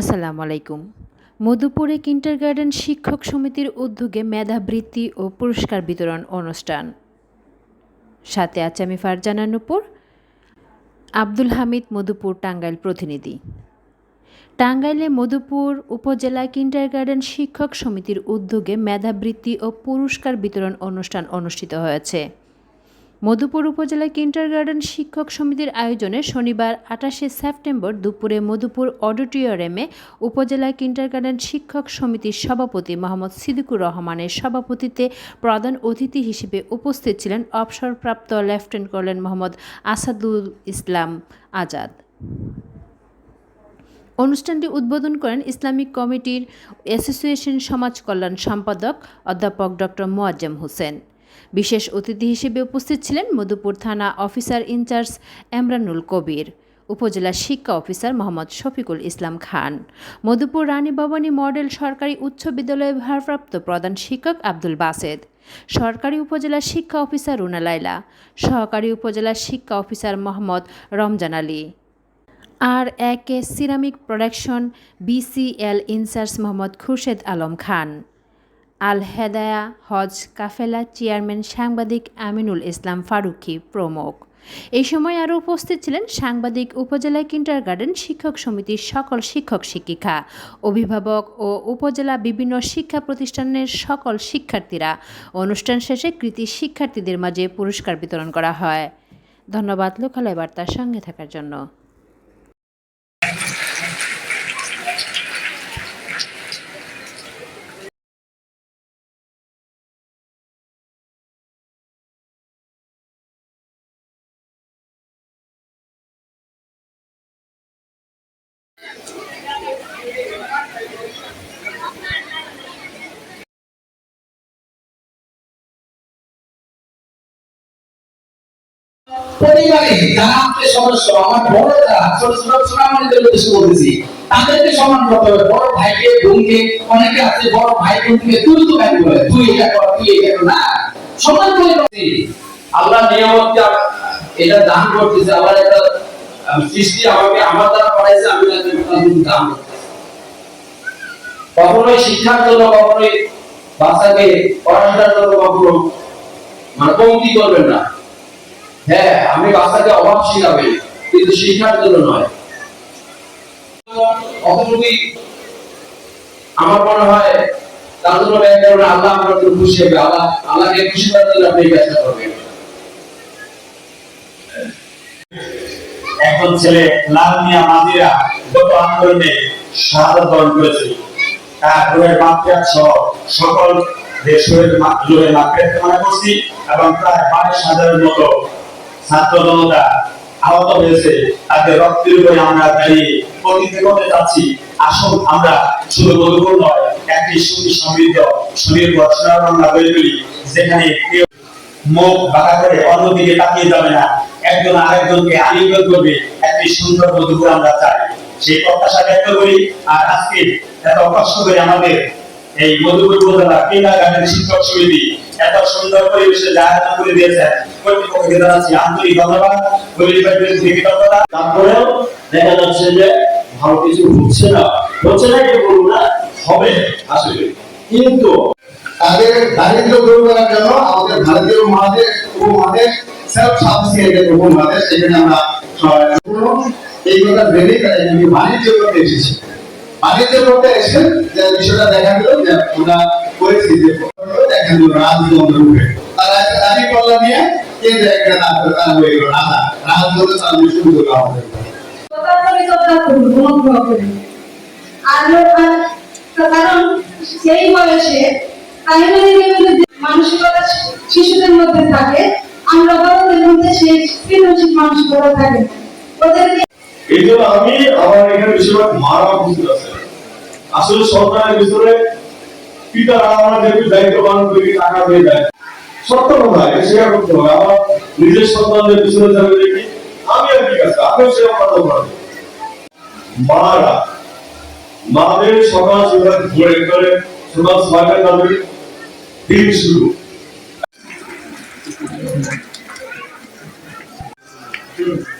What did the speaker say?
আসসালামু আলাইকুম। মধুপুরে কিন্টারগার্টেন শিক্ষক সমিতির উদ্যোগে মেধাবৃত্তি ও পুরস্কার বিতরণ অনুষ্ঠান। সাথে আছে আমি ফারজানা নুপুর আব্দুল হামিদ মধুপুর টাঙ্গাইল প্রতিনিধি। টাঙ্গাইলে মধুপুর উপজেলা কিন্টারগার্টেন শিক্ষক সমিতির উদ্যোগে মেধাবৃত্তি ও পুরস্কার বিতরণ অনুষ্ঠান অনুষ্ঠিত হয়েছে। মধুপুর উপজেলা কিন্টারগার্টেন শিক্ষক সমিতির আয়োজনে শনিবার আঠাশে সেপ্টেম্বর দুপুরে মধুপুর অডিটোরিয়ামে উপজেলা কিন্টারগার্টেন শিক্ষক সমিতির সভাপতি মোহাম্মদ সিদ্দিকুর রহমানের সভাপতিত্বে প্রধান অতিথি হিসেবে উপস্থিত ছিলেন অবসরপ্রাপ্ত লেফটেন্যান্ট কর্নেল মোহাম্মদ আসাদুল ইসলাম আজাদ। অনুষ্ঠানটি উদ্বোধন করেন ইসলামিক কমিটির অ্যাসোসিয়েশন সমাজ কল্যাণ সম্পাদক অধ্যাপক ডক্টর মোয়াজ্জেম হোসেন। বিশেষ অতিথি হিসেবে উপস্থিত ছিলেন মধুপুর থানা অফিসার ইনচার্জ এমরানুল কবির, উপজেলা শিক্ষা অফিসার মোহাম্মদ শফিকুল ইসলাম খান, মধুপুর রানী ভবানী মডেল সরকারি উচ্চ বিদ্যালয়ের ভারপ্রাপ্ত প্রধান শিক্ষক আব্দুল বাসেদ, সরকারি উপজেলা শিক্ষা অফিসার রুনা লাইলা সহকারী উপজেলা শিক্ষা অফিসার মোহাম্মদ রমজান আলী। আর এক ceramic production BCL incharge Mohammad Khurshed Alam Khan. Al Hedaya Hajj Kafela chairman সাংবাদিক আমিনুল ইসলাম ফারুকি প্রমুখ। এই সময় আরও উপস্থিত ছিলেন সাংবাদিক উপজেলা কিন্টারগার্টেন শিক্ষক সমিতির সকল শিক্ষক শিক্ষিকা, অভিভাবক ও উপজেলা বিভিন্ন শিক্ষা প্রতিষ্ঠানের সকল শিক্ষার্থীরা। অনুষ্ঠান শেষে কৃতি শিক্ষার্থীদের মাঝে পুরস্কার বিতরণ করা হয়। ধন্যবাদ, লোকালয় বার্তার সঙ্গে থাকার জন্য। পরিবারে যারা সদস্য আমার ছোট ছোট উদ্দেশ্য তাদেরকে সম্মান করতে হবে। বড় ভাইকে বোনকে অনেকে আছে বড় ভাই তুই তো বলে তুই এটা কর তুই এটা কর না। সম্মান করে আল্লাহ এটা দান করতেছে আল্লাহ আম, সৃষ্টি আমাকে আমার দ্বারা আমি দান করতেছি। কখনোই শিক্ষার জন্য কখনোই বাচ্চাকে পড়াশোনার জন্য কখনো মানে কমতি করবেন না। হ্যাঁ আমি বাচ্চাকে অভাব শিখাবে কিন্তু শিক্ষার জন্য নয়। আমার মনে হয়, তার জন্য করবেন আল্লাহ আপনার জন্য খুশি হবে, আল্লাহ, আল্লাহকে খুশি করার জন্য আপনি করবেন। এখন ছেলে লাল মিয়া মাদিরা গত আন্দোলনে করেছে। তারপরে মাতৃহাত সহ সকল দেশের জুড়ে মাতৃহাত কামনা করছি এবং প্রায় বাইশ হাজারের মতো ছাত্র জনতা আহত হয়েছে। রক্তের উপরে আমরা দাঁড়িয়ে করতে চাচ্ছি। আসুন আমরা শুধু নয়, একটি সুখী সমৃদ্ধ গড়ে তুলি, যেখানে কেউ মুখ বাঁকা করে অন্যদিকে তাকিয়ে যাবে না। একজন আরেকজনকে আলিঙ্গন করবে, একটি সুন্দর মধুপুর আমরা চাই। সেই প্রত্যাশা ব্যক্ত করি, আর আজকে এত কষ্ট করে আমাদের এই মধুপুর উপজেলা কিন্ডার গার্ডেন শিক্ষক সমিতি এত সুন্দর পরিবেশে যা করে দিয়েছেন কর্তৃপক্ষকে জানাচ্ছি আন্তরিক ধন্যবাদ। পরিবারের কৃতজ্ঞতা। তারপরেও দেখা যাচ্ছে যে ভালো কিছু হচ্ছে না। হচ্ছে না কি বলব না, হবে আসলে কিন্তু তাদের দারিদ্র দূর করার জন্য আমাদের ভারতীয় মহাদেশ, উপমহাদেশ সেলফ সাফিসিয়েন্টের উপমহাদেশ, সেখানে আমরা। এই কথা ভেবেই তারা বাণিজ্য করতে এসেছে। বাণিজ্য করতে এসে যে বিষয়টা দেখা গেল যে ওরা পরিস্থিতি দেখা গেল রাজতন্ত্র তারা একটা দাবি পাল্লা নিয়ে কেন্দ্রে একটা নাম তারা গেল রাজা রাজতন্ত্র চালু শুরু করল আমাদের তদারকিতা করুন অনুগ্রহ করে আর আর কারণ সেই বয়সে প্রাইমারি লেভেলে যে মানসিকতা শিশুদের মধ্যে থাকে আমরা বড়দের মধ্যে সেই সৃজনশীল মানসিকতা থাকে আমি আমার এখানে বেশিরভাগ মারা আছে। আসলে সরকারের ভিতরে পিতারা আমরা যেহেতু দায়িত্ব পালন করি টাকা দিয়ে দেয়। সত্য কথা, এটা স্বীকার করতে হবে। আমার নিজের সন্তানদের পিছনে যাবে দেখি। আমি আর ঠিক আছে আপনিও সেরকম কথা বলেন। মারা, মাদের সকাল সকাল ভোরে করে সকাল ছয়টায় তাদের দিন শুরু। Thank